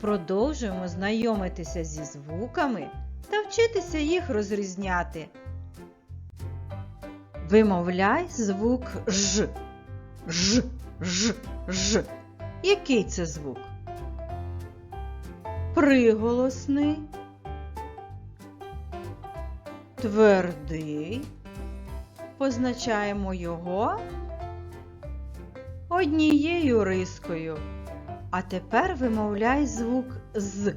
продовжуємо знайомитися зі звуками та вчитися їх розрізняти. Вимовляй звук Ж. Ж, Ж, Ж. Який це звук? Приголосний, твердий. Позначаємо його однією рискою. А тепер вимовляй звук з.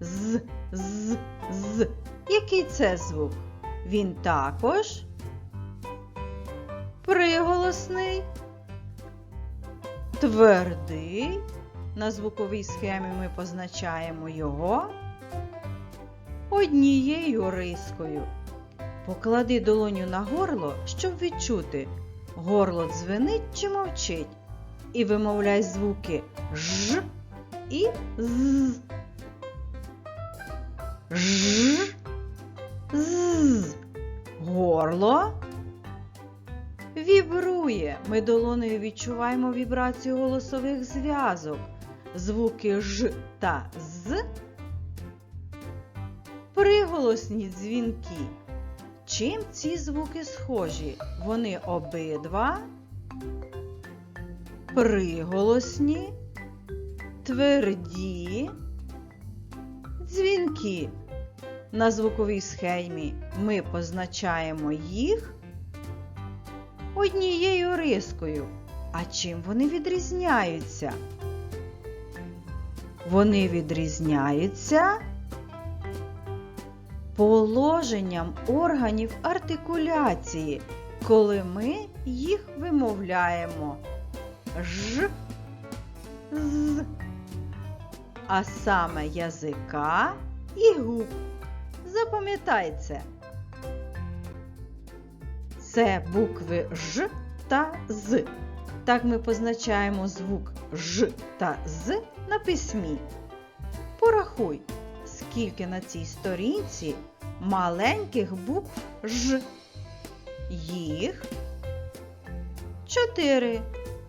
З, з, з. Який це звук? Він також приголосний, твердий. На звуковій схемі ми позначаємо його однією рискою. Поклади долоню на горло, щоб відчути, горло дзвенить чи мовчить. І вимовляй звуки Ж і З. Ж. З. Горло вібрує. Ми долонею відчуваємо вібрацію голосових зв'язок. Звуки Ж та З. Приголосні дзвінки. Чим ці звуки схожі? Вони обидва приголосні, тверді, дзвінки. На звуковій схемі ми позначаємо їх однією рискою. А чим вони відрізняються? Вони відрізняються положенням органів артикуляції, коли ми їх вимовляємо ж, з, а саме язика і губ. Запам'ятай це. Це букви Ж та З. Так ми позначаємо звук Ж та З на письмі. Порахуй, скільки на цій сторінці маленьких букв Ж. Їх чотири.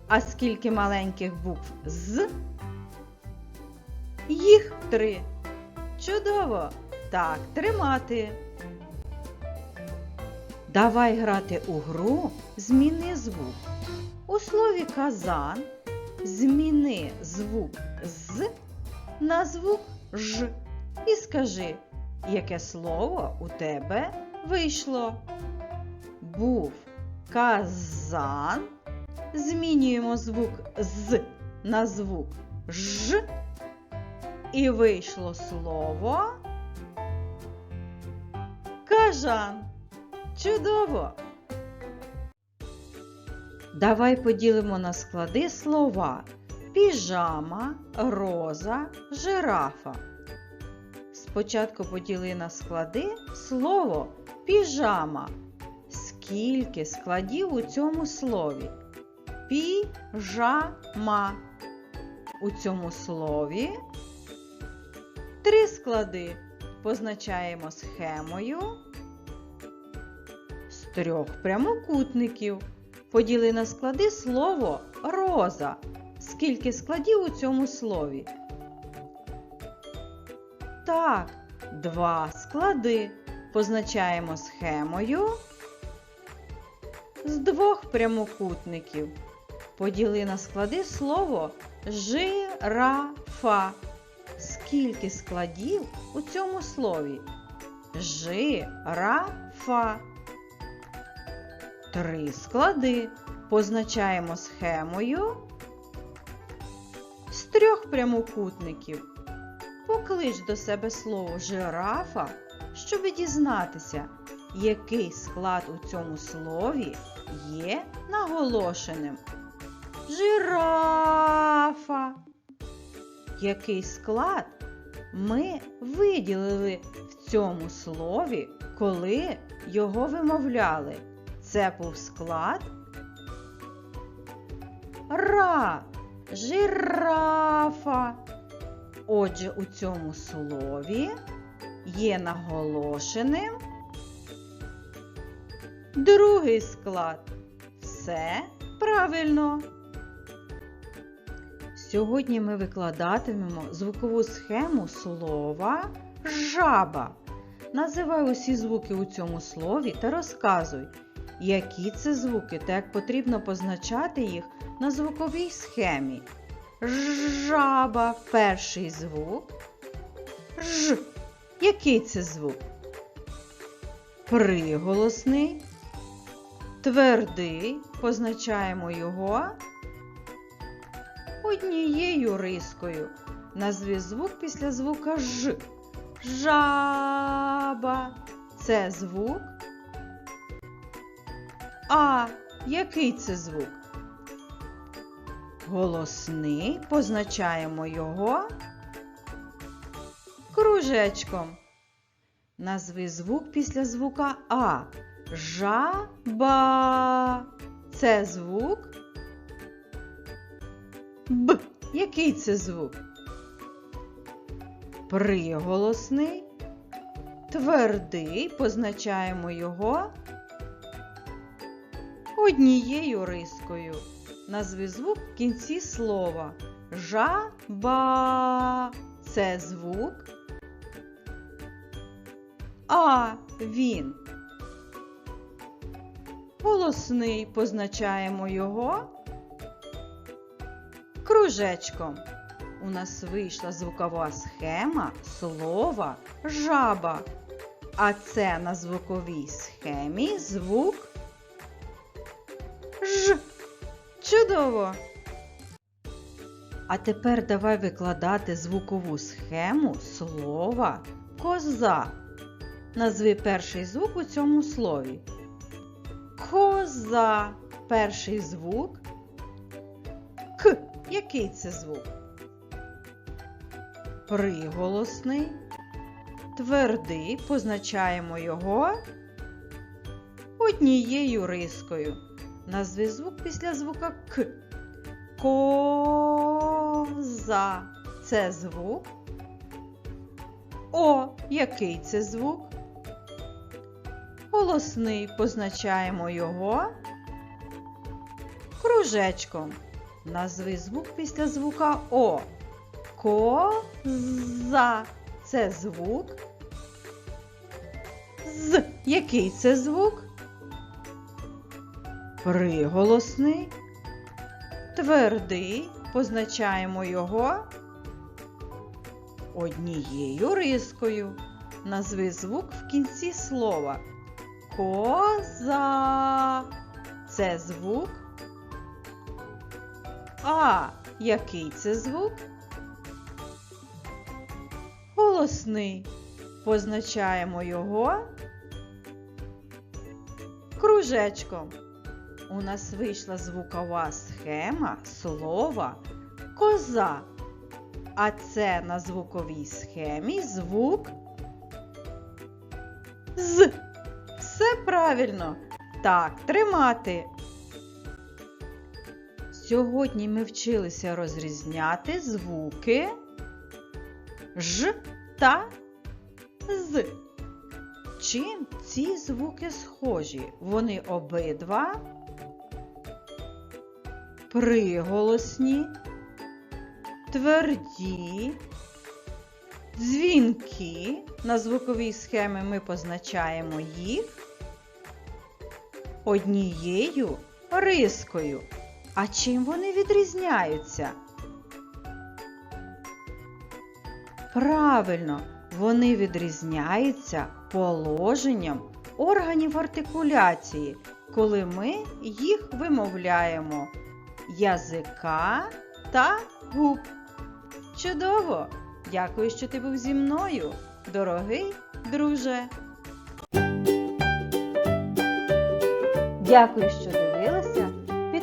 А скільки маленьких букв з? Їх три. Чудово! Так, тримати. Давай грати у гру Зміни звук. У слові казан зміни звук з на звук ж. І скажи, яке слово у тебе вийшло. Був казан. Змінюємо звук з на звук ж. І вийшло слово кажан. Чудово! Давай поділимо на склади слова піжама, роза, жирафа. Спочатку поділи на склади слово піжама. Скільки складів у цьому слові? Піжама. У цьому слові три склади позначаємо схемою з трьох прямокутників. Поділи на склади слово роза. Скільки складів у цьому слові? Так, два склади позначаємо схемою з двох прямокутників. Поділи на склади слово жирафа. Скільки складів у цьому слові? Жирафа. Три склади позначаємо схемою з трьох прямокутників. Поклич до себе слово жирафа, щоб дізнатися, який склад у цьому слові є наголошеним. Жирафа. Який склад ми виділили в цьому слові, коли його вимовляли? Це був склад ра, жирафа. Отже, у цьому слові є наголошеним другий склад. Все правильно. Сьогодні ми викладатимемо звукову схему слова жаба. Називай усі звуки у цьому слові та розказуй, які це звуки та як потрібно позначати їх на звуковій схемі. Жаба перший звук. Ж. Який це звук? Приголосний. Твердий. Позначаємо його однією рискою. Назви звук після звука Ж. Жаба. Це звук. А. Який це звук? Голосний. Позначаємо його кружечком. Назви звук після звука А. Жаба. Це звук. Який це звук? Приголосний. Твердий. Позначаємо його однією рискою. Назви звук в кінці слова. Жаба. Це звук. А він. Голосний позначаємо його кружечком. У нас вийшла звукова схема слова жаба. А це на звуковій схемі звук Ж. Чудово! А тепер давай викладати звукову схему слова коза. Назви перший звук у цьому слові. Коза. Перший звук. Який це звук? Приголосний. Твердий. Позначаємо його однією рискою. Назви звук після звука К. Коза. Це звук. О. Який це звук? Голосний позначаємо його кружечком. Назви звук після звука О. Коза. Це звук. З. Який це звук? Приголосний. Твердий. Позначаємо його однією рискою. Назви звук в кінці слова. Коза. Це звук. А. Який це звук? Голосний. Позначаємо його кружечком. У нас вийшла звукова схема слова коза. А це на звуковій схемі звук з. Все правильно. Так, тримати. Сьогодні ми вчилися розрізняти звуки ж та з. Чим ці звуки схожі? Вони обидва приголосні, тверді, дзвінки. На звуковій схемі ми позначаємо їх однією рискою. А чим вони відрізняються? Правильно, вони відрізняються положенням органів артикуляції, коли ми їх вимовляємо язика та губ. Чудово! Дякую, що ти був зі мною, дорогий друже! Дякую, що дивилися.